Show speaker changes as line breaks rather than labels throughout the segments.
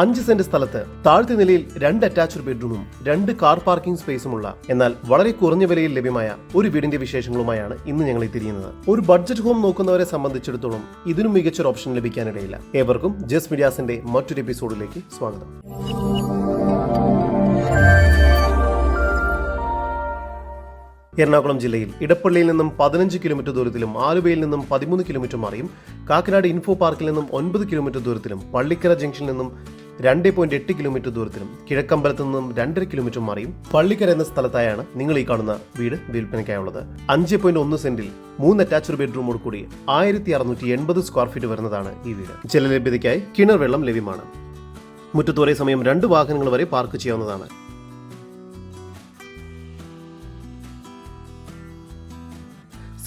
അഞ്ച് സെന്റ് സ്ഥലത്ത് താഴ്ത്തി നിലയിൽ രണ്ട് അറ്റാച്ച്ഡ് ബെഡ്റൂമും രണ്ട് കാർ പാർക്കിംഗ് സ്പേസുമുള്ള എന്നാൽ വളരെ കുറഞ്ഞ വിലയിൽ ലഭ്യമായ ഒരു വീടിന്റെ വിശേഷങ്ങളുമായാണ് ഇന്ന് ഞങ്ങൾ എത്തിയിരിക്കുന്നത്. ഒരു ബഡ്ജറ്റ് ഹോം നോക്കുന്നവരെ സംബന്ധിച്ചിടത്തോളം ഇതിനും മികച്ചൊരു ഓപ്ഷൻ ലഭിക്കാനിടയില്ല. ഏവർക്കും ജസ് മീഡിയാസിന്റെ മറ്റൊരു എപ്പിസോഡിലേക്ക് സ്വാഗതം. എറണാകുളം ജില്ലയിൽ ഇടപ്പള്ളിയിൽ നിന്നും പതിനഞ്ച് കിലോമീറ്റർ ദൂരത്തിലും ആലുവയിൽ നിന്നും പതിമൂന്ന് കിലോമീറ്റർ മാറിയും കാക്കനാട് ഇൻഫോ പാർക്കിൽ നിന്നും ഒൻപത് കിലോമീറ്റർ ദൂരത്തിലും പള്ളിക്കര ജംഗ്ഷനിൽ നിന്നും രണ്ട് പോയിന്റ് എട്ട് കിലോമീറ്റർ ദൂരത്തിലും കിഴക്കമ്പലത്തു നിന്നും രണ്ടര കിലോമീറ്റർ മാറിയും പള്ളിക്കര എന്ന സ്ഥലത്തായാണ് നിങ്ങൾ ഈ കാണുന്ന വീട് വിൽപ്പനയ്ക്കായുള്ളത്. അഞ്ച് പോയിന്റ് ഒന്ന് സെന്റിൽ മൂന്ന് അറ്റാച്ച്ഡ് ബെഡ്റൂമോട് കൂടി ആയിരത്തി അറുന്നൂറ്റി എൺപത് സ്ക്വയർ ഫീറ്റ് വരുന്നതാണ് ഈ വീട്. ജലലഭ്യതയ്ക്കായി കിണർ വെള്ളം ലഭ്യമാണ്. മുറ്റത്ത് ഒരേ സമയം രണ്ട് വാഹനങ്ങൾ വരെ പാർക്ക് ചെയ്യാവുന്നതാണ്.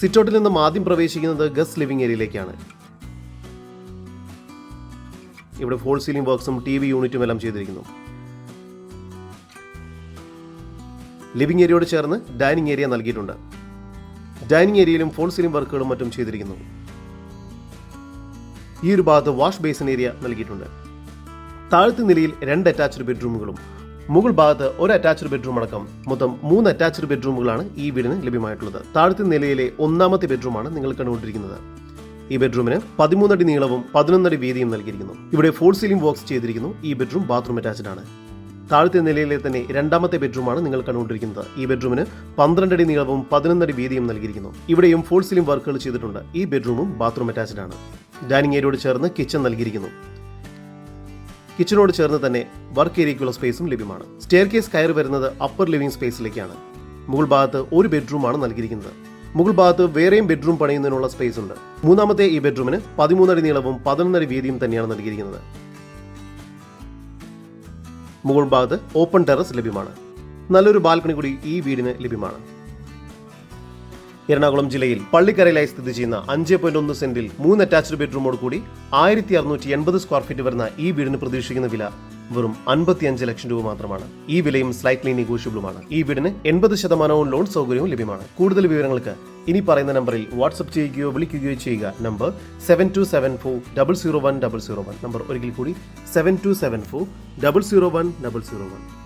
സിറ്റൗട്ടിൽ നിന്നും ആദ്യം പ്രവേശിക്കുന്നത് ഗസ്റ്റ് ലിവിംഗ് ഏരിയയിലേക്കാണ് ഇവിടെ ഫോൾ സീലിംഗ് വർക്ക്സും ടി വി യൂണിറ്റും എല്ലാം ചെയ്തിരിക്കുന്നു. ലിവിംഗ് ഏരിയയോട് ചേർന്ന് ഡൈനിങ് ഏരിയ നൽകിയിട്ടുണ്ട്. ഡൈനിങ് ഏരിയയിലും ഫോൾ സീലിംഗ് വർക്കുകളും മറ്റും ചെയ്തിരിക്കുന്നു. ഈ ഒരു ഭാഗത്ത് വാഷ് ബേസിൻ ഏരിയ നൽകിയിട്ടുണ്ട്. താഴത്തെ നിലയിൽ രണ്ട് അറ്റാച്ച്ഡ് ബെഡ്റൂമുകളും മുകൾ ഭാഗത്ത് ഒരു അറ്റാച്ച്ഡ് ബെഡ്റൂം അടക്കം മൊത്തം മൂന്ന് അറ്റാച്ച്ഡ് ബെഡ്റൂമുകളാണ് ഈ വീടിന് ലഭ്യമായിട്ടുള്ളത്. താഴത്തെ നിലയിലെ ഒന്നാമത്തെ ബെഡ്റൂമാണ് നിങ്ങൾ കണ്ടുകൊണ്ടിരിക്കുന്നത്. ഈ ബെഡ്റൂമിന് പതിമൂന്നടി നീളവും പതിനൊന്നടി വീതിയും നൽകിയിരിക്കുന്നു. ഇവിടെ ഫോൾ സീലിംഗ് ബോക്സ് ചെയ്തിരിക്കുന്നു. ഈ ബെഡ്റൂം ബാത്റൂം അറ്റാച്ച്ഡ് ആണ്. താഴത്തെ നിലയിലെ തന്നെ രണ്ടാമത്തെ ബെഡ്റൂമാണ് നിങ്ങൾ കണ്ടുകൊണ്ടിരിക്കുന്നത്. ഈ ബെഡ്റൂമിന് പന്ത്രണ്ടടി നീളവും പതിനൊന്നടി വീതിയും നൽകിയിരിക്കുന്നു. ഇവിടെയും ഫോൾ സീലിംഗ് വർക്കുകൾ ചെയ്തിട്ടുണ്ട്. ഈ ബെഡ്റൂമും ബാത്റൂം അറ്റാച്ച്ഡ് ആണ്. ഡൈനിങ് ഏരിയയോട് ചേർന്ന് കിച്ചൺ നൽകിയിരിക്കുന്നു. കിച്ചണോട് ചേർന്ന് തന്നെ വർക്ക് ഏരിയയ്ക്കുള്ള സ്പേസും ലഭ്യമാണ്. സ്റ്റെയർ കേസ് കയറി വരുന്നത് അപ്പർ ലിവിംഗ് സ്പേസിലേക്കാണ് മുകൾ ഭാഗത്ത് ഒരു ബെഡ്റൂമാണ് നൽകിയിരിക്കുന്നത്. മുകൾ ഭാഗത്ത് വേറെയും ബെഡ്റൂം പണിയുന്നതിനുള്ള സ്പേസ് ഉണ്ട്. മൂന്നാമത്തെ ഈ ബെഡ്റൂമിന് പതിമൂന്നടി നീളവും പതിനൊന്നടി വീതിയും തന്നെയാണ് നൽകിയിരിക്കുന്നത്. മുകൾ ഭാഗത്ത് ഓപ്പൺ ടെറസ് ലഭ്യമാണ്. നല്ലൊരു ബാൽക്കണി കൂടി ഈ വീടിന് ലഭ്യമാണ്. എറണാകുളം ജില്ലയിൽ പള്ളിക്കരയിലായി സ്ഥിതി ചെയ്യുന്ന അഞ്ച് പോയിന്റ് ഒന്ന് സെന്റിൽ മൂന്ന് അറ്റാച്ച്ഡ് ബെഡ്റൂമോട് കൂടി ആയിരത്തി അറുന്നൂറ്റി എൺപത് സ്ക്വയർ ഫീറ്റ് വരുന്ന ഈ വീടിന് പ്രതീക്ഷിക്കുന്ന വില വെറും അൻപത്തിയഞ്ച് ലക്ഷം രൂപ മാത്രമാണ്. ഈ വിലയും സ്ലൈറ്റ്ലി നെഗോഷ്യബിളുമാണ് ഈ വീടിന് എൺപത് ശതമാനവും ലോൺ സൗകര്യവും ലഭ്യമാണ്. കൂടുതൽ വിവരങ്ങൾക്ക് ഇനി പറയുന്ന നമ്പറിൽ വാട്സ്ആപ്പ് ചെയ്യുകയോ വിളിക്കുകയോ ചെയ്യുക. Number seven two seven four double zero one double zero one number ഒരിക്കൽ കൂടി seven two seven four double zero one double zero one